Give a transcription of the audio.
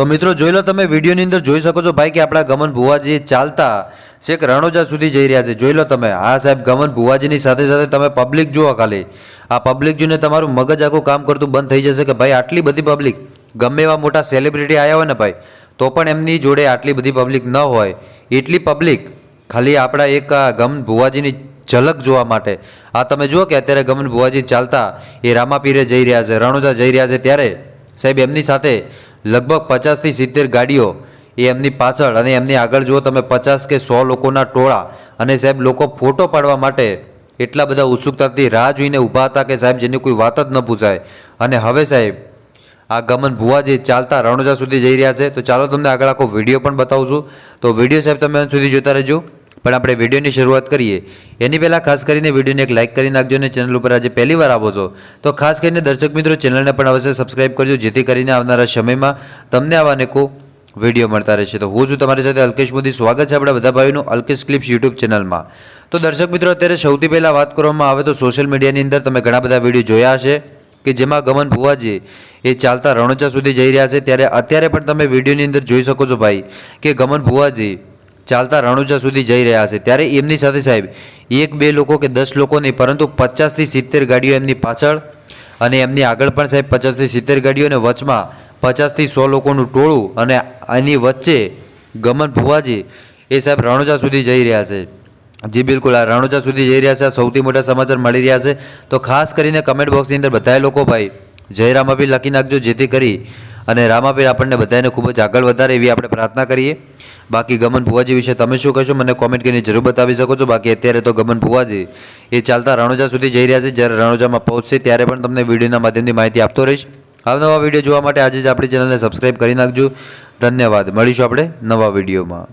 તો મિત્રો જોઈ લો તમે વિડીયોની અંદર જોઈ શકો છો ભાઈ કે આપણા ગમન ભુવાજી ચાલતા શેખ રણોજા સુધી જઈ રહ્યા છે. જોઈ લો તમે. હા સાહેબ, ગમન ભુવાજીની સાથે સાથે તમે પબ્લિક જુઓ ખાલી. આ પબ્લિક જોઈને તમારું મગજ આખું કામ કરતું બંધ થઈ જશે કે ભાઈ આટલી બધી પબ્લિક ગમે એવા મોટા સેલિબ્રિટી આવ્યા હોય ને ભાઈ, તો પણ એમની જોડે આટલી બધી પબ્લિક ન હોય. એટલી પબ્લિક ખાલી આપણા એક ગમન ભુવાજીની ઝલક જોવા માટે. આ તમે જુઓ કે અત્યારે ગમન ભુવાજી ચાલતા એ રામાપીરે જઈ રહ્યા છે, રણોજા જઈ રહ્યા છે ત્યારે. સાહેબ, એમની સાથે લગભગ પચાસથી સિત્તેર ગાડીઓ એ એમની પાછળ અને એમની આગળ જુઓ તમે પચાસ કે સો લોકોના ટોળા. અને સાહેબ, લોકો ફોટો પાડવા માટે એટલા બધા ઉત્સુકતાથી રાહ જોઈને ઊભા હતા કે સાહેબ, જેની કોઈ વાત જ ન પૂછાય. અને હવે સાહેબ, આ ગમન ભુવાજી ચાલતા રણોજા સુધી જઈ રહ્યા છે, તો ચાલો તમને આગળ આખો વીડિયો પણ બતાવું છું. તો વીડિયો સાહેબ, તમે સુધી જોતા રહેજો. પણ આપણે વિડીયોની શરૂઆત કરીએ. એની પહેલાં ખાસ કરીને વિડીયોને એક લાઇક કરી નાખજો અને ચેનલ ઉપર આજે પહેલી વાર આવો છો, તો ખાસ કરીને દર્શક મિત્રો ચેનલને પણ અવશ્ય સબસ્ક્રાઇબ કરજો, જેથી કરીને આવનારા સમયમાં તમને આવા અનેકો વીડિયો મળતા રહેશે. તો હું છું તમારી સાથે અલ્કેશ મોદી. સ્વાગત છે આપણા બધા ભાઈનું અલ્કેશ ક્લિપ્સ યુટ્યુબ ચેનલમાં. તો દર્શક મિત્રો, અત્યારે સૌથી પહેલાં વાત કરવામાં આવે તો સોશિયલ મીડિયાની અંદર તમે ઘણા બધા વીડિયો જોયા હશે, કે જેમાં ગમન ભુવાજી એ ચાલતા રણોચા સુધી જઈ રહ્યા છે. ત્યારે અત્યારે પણ તમે વિડીયોની અંદર જોઈ શકો છો ભાઈ, કે ગમન ભુવાજી ચાલતા રણુજા સુધી જઈ રહ્યા છે. ત્યારે એમની સાથે સાહેબ, એક બે લોકો કે દસ લોકો નહીં, પરંતુ પચાસથી સિત્તેર ગાડીઓ એમની પાછળ અને એમની આગળ પણ સાહેબ પચાસથી સિત્તેર ગાડીઓ અને વચમાં પચાસથી સો લોકોનું ટોળું અને એની વચ્ચે ગમન ભુવાજી એ સાહેબ રણોજા સુધી જઈ રહ્યા છે. જી બિલકુલ, આ રણોજા સુધી જઈ રહ્યા છે. આ સૌથી મોટા સમાચાર મળી રહ્યા છે. તો ખાસ કરીને કમેન્ટ બોક્સની અંદર બધાએ લોકો ભાઈ, જય રામાપીર લખી નાખજો, જેથી કરી અને રામાપીર આપણને બધાને ખૂબ જ આગળ વધારે એવી આપણે પ્રાર્થના કરીએ. બાકી ગમન ભુવાજી વિશે તમે શું કહેશો? મને કોમેન્ટ કરીને જરૂર બતાવી શકો છો. બાકી અત્યારે તો ગમન ભુવાજી એ ચાલતા રણોજા સુધી જઈ રહ્યા છે. જ્યારે રણોજામાં પહોંચશે ત્યારે પણ તમને વિડીયોના માધ્યમથી માહિતી આપતો રહીશ. અવનવા વીડિયો જોવા માટે આજે જ આપણી ચેનલને સબસ્ક્રાઈબ કરી નાખજો. ધન્યવાદ. મળીશું આપણે નવા વિડીયોમાં.